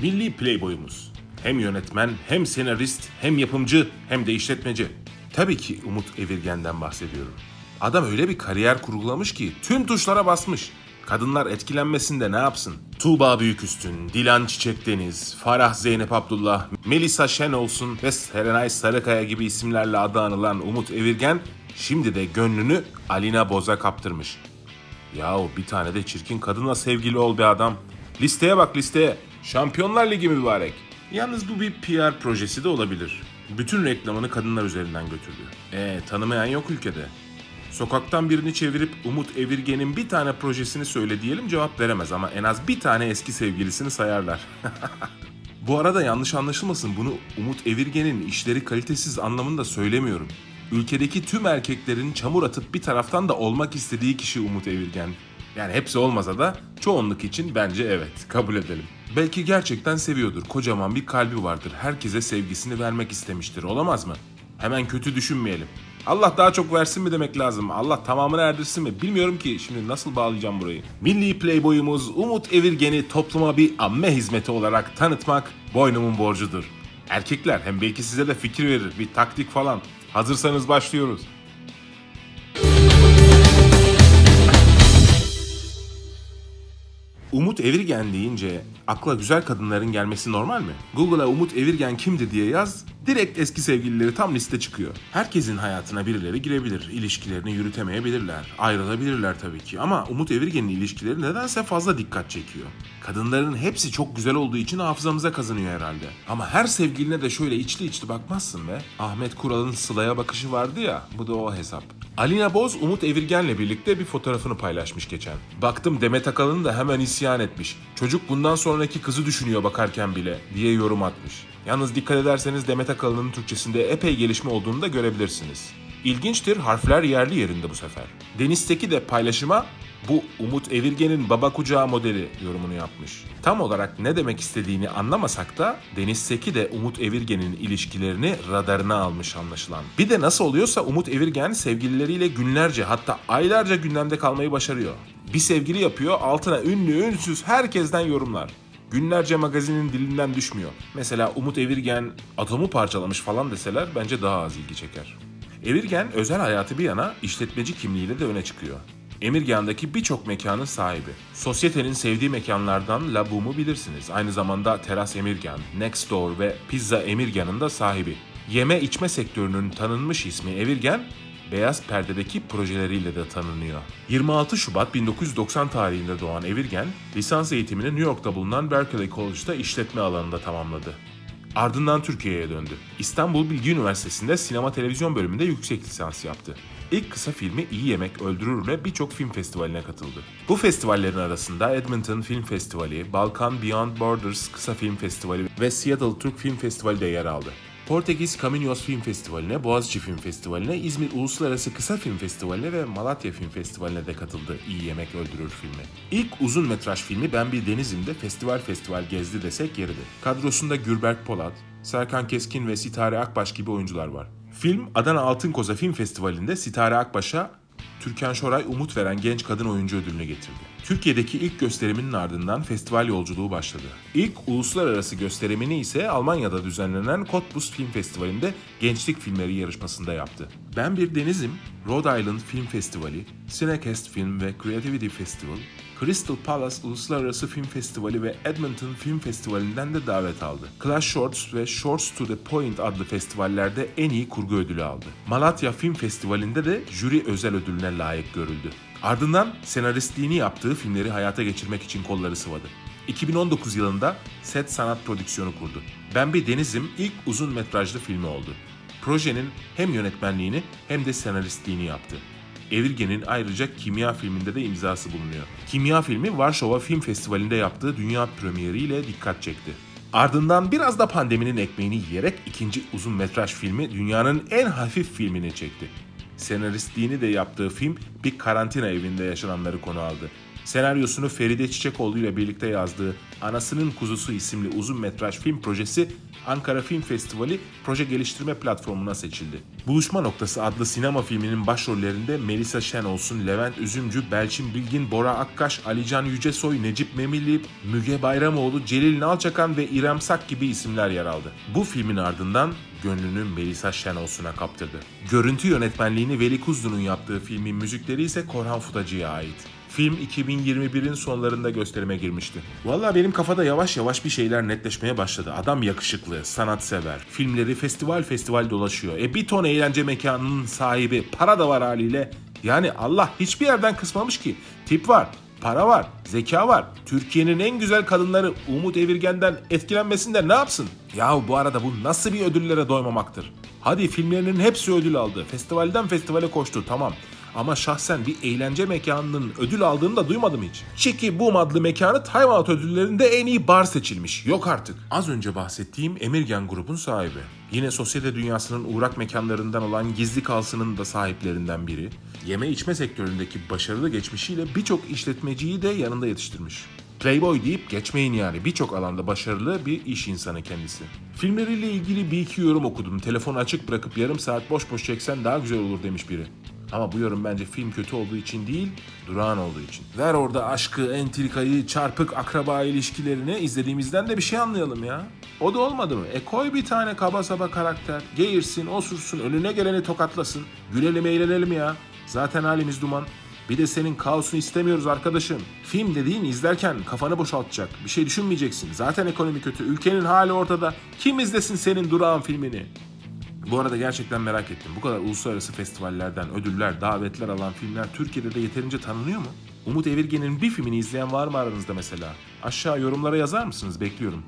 Milli playboyumuz. Hem yönetmen, hem senarist, hem yapımcı, hem de işletmeci. Tabii ki Umut Evirgen'den bahsediyorum. Adam öyle bir kariyer kurgulamış ki tüm tuşlara basmış. Kadınlar etkilenmesin de ne yapsın? Tuğba Büyüküstün, Dilan Çiçek Deniz, Farah Zeynep Abdullah, Melisa Şenolsun ve Serenay Sarıkaya gibi isimlerle adı anılan Umut Evirgen şimdi de gönlünü Alina Boz'a kaptırmış. Yahu bir tane de çirkin kadınla sevgili ol be adam. Listeye bak listeye. Şampiyonlar Ligi mübarek. Yalnız bu bir PR projesi de olabilir. Bütün reklamını kadınlar üzerinden götürdü. E tanımayan yok ülkede. Sokaktan birini çevirip Umut Evirgen'in bir tane projesini söyle diyelim cevap veremez ama en az bir tane eski sevgilisini sayarlar. Bu arada yanlış anlaşılmasın bunu Umut Evirgen'in işleri kalitesiz anlamında söylemiyorum. Ülkedeki tüm erkeklerin çamur atıp bir taraftan da olmak istediği kişi Umut Evirgen. Yani hepsi olmasa da çoğunluk için bence evet kabul edelim. Belki gerçekten seviyordur. Kocaman bir kalbi vardır. Herkese sevgisini vermek istemiştir. Olamaz mı? Hemen kötü düşünmeyelim. Allah daha çok versin mi demek lazım? Allah tamamını erdirsin mi? Bilmiyorum ki şimdi nasıl bağlayacağım burayı. Milli playboyumuz Umut Evirgen'i topluma bir amme hizmeti olarak tanıtmak boynumun borcudur. Erkekler hem belki size de fikir verir bir taktik falan. Hazırsanız başlıyoruz. Umut Evirgen deyince akla güzel kadınların gelmesi normal mi? Google'a Umut Evirgen kimdi diye yaz, direkt eski sevgilileri tam liste çıkıyor. Herkesin hayatına birileri girebilir, ilişkilerini yürütemeyebilirler, ayrılabilirler tabii ki ama Umut Evirgen'in ilişkileri nedense fazla dikkat çekiyor. Kadınların hepsi çok güzel olduğu için hafızamıza kazanıyor herhalde. Ama her sevgiline de şöyle içli içli bakmazsın be. Ahmet Kural'ın Sıla'ya bakışı vardı ya, bu da o hesap. Alina Boz Umut Evirgen'le birlikte bir fotoğrafını paylaşmış geçen. Baktım Demet Akalın da hemen isyan etmiş. Çocuk bundan sonraki kızı düşünüyor bakarken bile diye yorum atmış. Yalnız dikkat ederseniz Demet Akalın'ın Türkçesinde epey gelişme olduğunu da görebilirsiniz. İlginçtir harfler yerli yerinde bu sefer. Deniz Teki de paylaşıma bu Umut Evirgen'in baba kucağı modeli yorumunu yapmış. Tam olarak ne demek istediğini anlamasak da Deniz Seki de Umut Evirgen'in ilişkilerini radarına almış anlaşılan. Bir de nasıl oluyorsa Umut Evirgen sevgilileriyle günlerce hatta aylarca gündemde kalmayı başarıyor. Bir sevgili yapıyor altına ünlü ünsüz herkesten yorumlar. Günlerce magazinin dilinden düşmüyor. Mesela Umut Evirgen atomu parçalamış falan deseler bence daha az ilgi çeker. Evirgen özel hayatı bir yana işletmeci kimliğiyle de öne çıkıyor. Emirgan'daki birçok mekanın sahibi. Sosyetenin sevdiği mekanlardan La Boom'u bilirsiniz. Aynı zamanda Teras Emirgan, Next Door ve Pizza Emirgan'ın da sahibi. Yeme içme sektörünün tanınmış ismi Evirgen, beyaz perdedeki projeleriyle de tanınıyor. 26 Şubat 1990 tarihinde doğan Evirgen, lisans eğitimini New York'ta bulunan Berkeley College'da işletme alanında tamamladı. Ardından Türkiye'ye döndü. İstanbul Bilgi Üniversitesi'nde sinema televizyon bölümünde yüksek lisans yaptı. İlk kısa filmi İyi Yemek Öldürür'le birçok film festivaline katıldı. Bu festivallerin arasında Edmonton Film Festivali, Balkan Beyond Borders Kısa Film Festivali ve Seattle Türk Film Festivali de yer aldı. Portekiz Caminos Film Festivali'ne, Boğaziçi Film Festivali'ne, İzmir Uluslararası Kısa Film Festivali'ne ve Malatya Film Festivali'ne de katıldı İyi Yemek Öldürür filmi. İlk uzun metraj filmi Ben Bir Denizim'de festival festival gezdi desek yeridir. Kadrosunda Gürberk Polat, Serkan Keskin ve Sitare Akbaş gibi oyuncular var. Film Adana Altın Koza Film Festivali'nde Sitare Akbaş'a Türkan Şoray umut veren genç kadın oyuncu ödülünü getirdi. Türkiye'deki ilk gösteriminin ardından festival yolculuğu başladı. İlk uluslararası gösterimini ise Almanya'da düzenlenen Cottbus Film Festivali'nde gençlik filmleri yarışmasında yaptı. Ben Bir Denizim, Rhode Island Film Festivali, Cinecast Film ve Creativity Festival, Crystal Palace Uluslararası Film Festivali ve Edmonton Film Festivali'nden de davet aldı. Clash Shorts ve Shorts to the Point adlı festivallerde en iyi kurgu ödülü aldı. Malatya Film Festivali'nde de jüri özel ödülüne layık görüldü. Ardından senaristliğini yaptığı filmleri hayata geçirmek için kolları sıvadı. 2019 yılında Set Sanat Prodüksiyonu kurdu. Ben Bir Denizim ilk uzun metrajlı filmi oldu. Projenin hem yönetmenliğini hem de senaristliğini yaptı. Evirgen'in ayrıca Kimya filminde de imzası bulunuyor. Kimya filmi Varşova Film Festivali'nde yaptığı dünya premieriyle dikkat çekti. Ardından biraz da pandeminin ekmeğini yiyerek ikinci uzun metraj filmi dünyanın en hafif filmini çekti. Senaristliğini de yaptığı film bir karantina evinde yaşananları konu aldı. Senaryosunu Feride Çiçekoğlu ile birlikte yazdığı Anasının Kuzusu isimli uzun metraj film projesi Ankara Film Festivali proje geliştirme platformuna seçildi. Buluşma Noktası adlı sinema filminin başrollerinde Melisa Şenolsun, Levent Üzümcü, Belçin Bilgin, Bora Akkaş, Alican Yücesoy, Necip Memili, Müge Bayramoğlu, Celil Nalçakan ve İrem Sak gibi isimler yer aldı. Bu filmin ardından gönlünü Melisa Şenolsun'a kaptırdı. Görüntü yönetmenliğini Veli Kuzlu'nun yaptığı filmin müzikleri ise Korhan Futacı'ya ait. Film 2021'in sonlarında gösterime girmişti. Valla benim kafada yavaş yavaş bir şeyler netleşmeye başladı. Adam yakışıklı, sanatsever. Filmleri festival festival dolaşıyor. E bir ton eğlence mekanının sahibi, para da var haliyle. Yani Allah hiçbir yerden kısmamış ki. Tip var, para var, zeka var. Türkiye'nin en güzel kadınları Umut Evirgen'den etkilenmesinde ne yapsın? Yahu bu arada bu nasıl bir ödüllere doymamaktır? Hadi filmlerinin hepsi ödül aldı. Festivalden festivale koştu tamam. Ama şahsen bir eğlence mekanının ödül aldığını da duymadım hiç. Çiki Boom adlı mekanı Time Out ödüllerinde en iyi bar seçilmiş. Yok artık. Az önce bahsettiğim Emirgen grubun sahibi. Yine sosyete dünyasının uğrak mekanlarından olan Gizli Kalsın'ın da sahiplerinden biri. Yeme içme sektöründeki başarılı geçmişiyle birçok işletmeciyi de yanında yetiştirmiş. Playboy deyip geçmeyin yani. Birçok alanda başarılı bir iş insanı kendisi. Filmleriyle ilgili bir iki yorum okudum. Telefonu açık bırakıp yarım saat boş boş çeksen daha güzel olur demiş biri. Ama bu yorum bence film kötü olduğu için değil, durağan olduğu için. Ver orada aşkı, entrikayı, çarpık akraba ilişkilerini izlediğimizden de bir şey anlayalım ya. O da olmadı mı? E koy bir tane kaba saba karakter. Geğirsin, osursun, önüne geleni tokatlasın. Gülelim, eğlenelim ya. Zaten halimiz duman. Bir de senin kaosunu istemiyoruz arkadaşım. Film dediğin izlerken kafanı boşaltacak. Bir şey düşünmeyeceksin. Zaten ekonomi kötü. Ülkenin hali ortada. Kim izlesin senin durağan filmini? Bu arada gerçekten merak ettim. Bu kadar uluslararası festivallerden ödüller, davetler alan filmler Türkiye'de de yeterince tanınıyor mu? Umut Evirgen'in bir filmini izleyen var mı aranızda mesela? Aşağı yorumlara yazar mısınız? Bekliyorum.